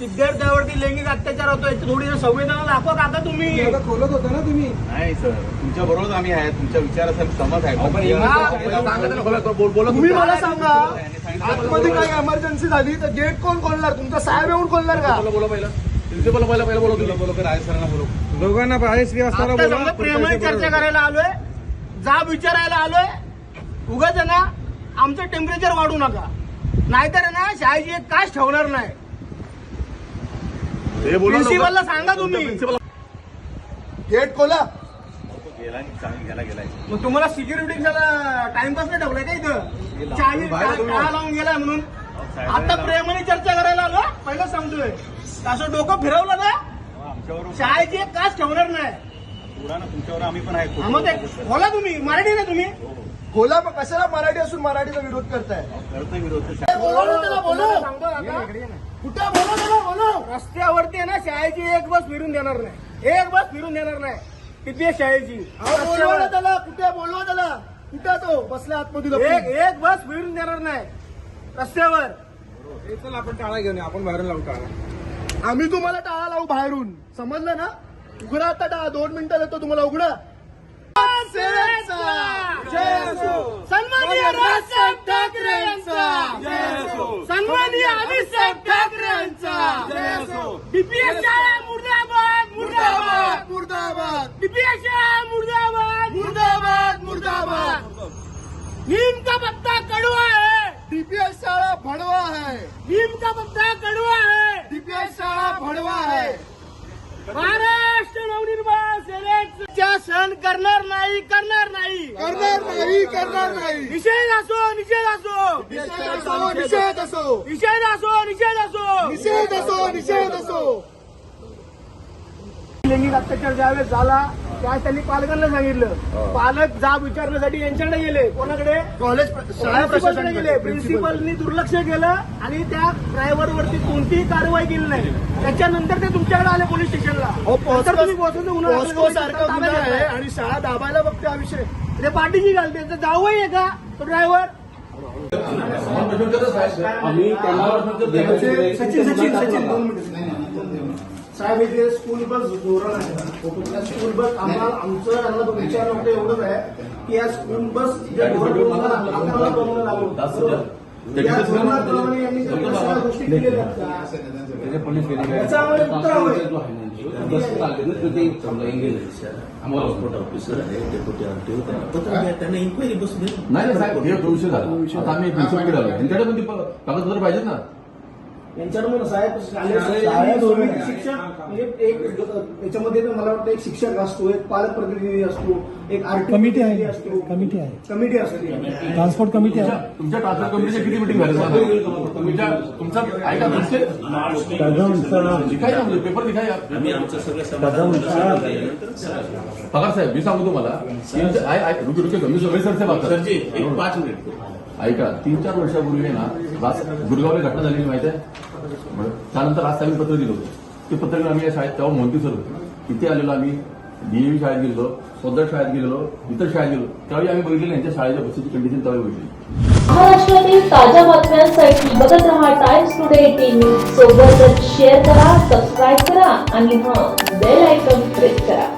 विद्यार्थ्यावरती लैंगिक अत्याचार होतोय थोडी संवेदना दाखवा काका तुम्ही? आता खोलत होता ना तुम्ही. नाही सर तुमच्या बरोबर आम्ही आहे तुमच्या विचाराचा आम्ही सहमत आहे. हा, तुम्ही. मला सांगा आतमध्ये बोला, काही इमर्जन्सी झाली तर गेट कोण खोलणार? तुमचा साहेब येऊन खोलणार का? बोला बोला पहिलं. प्रिन्सिपल पहिला पहिला बोला तुला बोला राज सरांना बोलो. दोघांना समजा प्रेमाने चर्चा करायला आलोय जाब विचारायला आलोय. उगाच आहे ना आमचं टेम्परेचर वाढू नका. नाहीतर आहे ना शाळेची एक काच ठेवणार नाही. प्रिन्सिपलला सांगा तुम्ही. प्रिन्सिपल गेट खोला. गेला चांगली गेला गेलाय मग तुम्हाला सिक्युरिटी टाइमपास नाही ठेवलाय का इथं? लावून गेलाय म्हणून? आता प्रेमाने चर्चा करायला आलो पहिलं सांगतोय. असं डोकं फिरवलं ना आमच्यावर शाळेची एक काच ठेवणार नाही. पुरा ना तुमच्यावर आम्ही पण आहे हा, मग ते बोला तुम्ही. मराठी ना तुम्ही? खोला पण कशाला मराठी असून मराठीचा विरोध करताय? करतोय विरोध. सांगतो काका. कुठे? बोला त्याला बोलव. रस्त्यावरती आहे ना शाळेची एक बस फिरून देणार नाही. एक बस फिरून देणार नाही. किती आहे शाळेची. अहो, बोलवा ना त्याला. कुठे? बोलवा त्याला. कुठे तो? बसल्या आतमध्ये. एक एक बस फिरून देणार नाही. रस्त्यावर. हे चल आपण टाळा घेऊन आपण बाहेरून लावू टाळा आम्ही तुम्हाला टाळा लावू बाहेरून. समजलं ना? उघडा आता टाळा दोन मिनिटं देतो तुम्हाला उघडा. सन्माननीय राजसाहेब ठाकरे यांचा. सन्माननीय अमितसाहेब ठाकरे यांचा. डीपीएस शाळा मुर्दाबाद मुर्दाबाद. मुर्दाबाद डीपीएस शाळा मुर्दाबाद. मुर्दाबाद मुर्दाबाद. नीम का पत्ता कड़वा है डीपीएस शाळा भडवा है नीम का पत्ता कड़वा है डीपीएस शाळा भडवा है सण करणार नाही करणार नाही. करणार नाही करणार नाही. निषेध असो निषेध असो. निषेध असो निषेध असो. निषेध असो निषेध असो. निषेध असो निषेध असो. लैंगिक अत्याचार ज्यावेळेस झाला त्यावेळेस त्यांनी पालकांना सांगितलं? पालक जाब विचारण्यासाठी यांच्याकडे गेले. कोणाकडे? कॉलेज शाळा प्रशासनाकडे गेले. प्रिन्सिपलनी दुर्लक्ष केलं आणि त्या ड्रायव्हर वरती कोणतीही कारवाई केली नाही. त्याच्यानंतर ते तुमच्याकडे आले पोलीस स्टेशनला. हो. आणि शाळा दाबायला बघते हा विषय. ते पाठीची घालते. त्यांचं जावई आहे का तो ड्रायव्हर? आम्ही सचिन सचिन सचिन. दोन मिनिटं. साहेब इथे स्कूल बस धोरण आहे. स्कूल बस आम्हाला आमचं यांना विचार नव्हतं एवढंच आहे की या स्कूल बस धोरण आम्हाला बनवलं लागलो यांनी गोष्टी केलेल्या त्यांना इन्क्वायरी बसून नाही साहेब हे दोनशे झाला. आम्ही त्यांच्याकडे पण कागदपत्र पाहिजेत ना. यांच्याकडे मला साहेब शालेय-. शिक्षक म्हणजे एक याच्यामध्ये तर मला वाटतं एक शिक्षक असतो एक पालक प्रतिनिधी असतो एक आरटी कमिटी आहे. असतो. कमिटी आहे. कमिटी असते ट्रान्सपोर्ट कमिटी आहे. तुमच्या ट्रान्सफर कंपनीच्या किती मिटिंग. तुमच्या तुमचा ऐका पेपर लिखाय पगार साहेब मी सांगू तुम्हाला. रुके रुके सगळे बात पाच मिनिट. ऐका तीन चार वर्षापूर्वी आहे ना गुरगावला घटना झालेली माहिती आहे. त्यानंतर आज आम्ही पत्र दिलं होतं. ते पत्र घेऊन आम्ही या शाळेत तेव्हा मोहंती सर होते. तिथे आलेलो आम्ही डीएव्ही शाळेत गेलो सदर शाळेत गेलेलो इतर शाळेत गेलो त्यावेळी आम्ही बघितलेलं यांच्या शाळेच्या बसेची कंडिशन त्यावेळी बघितली. महाराष्ट्रातील ताज्या बातम्यांसाठी बघत रहा टाइम्स टुडे टीव्ही सोबतच शेअर करा सबस्क्राईब करा आणि हा बेल आयकॉन प्रेस करा.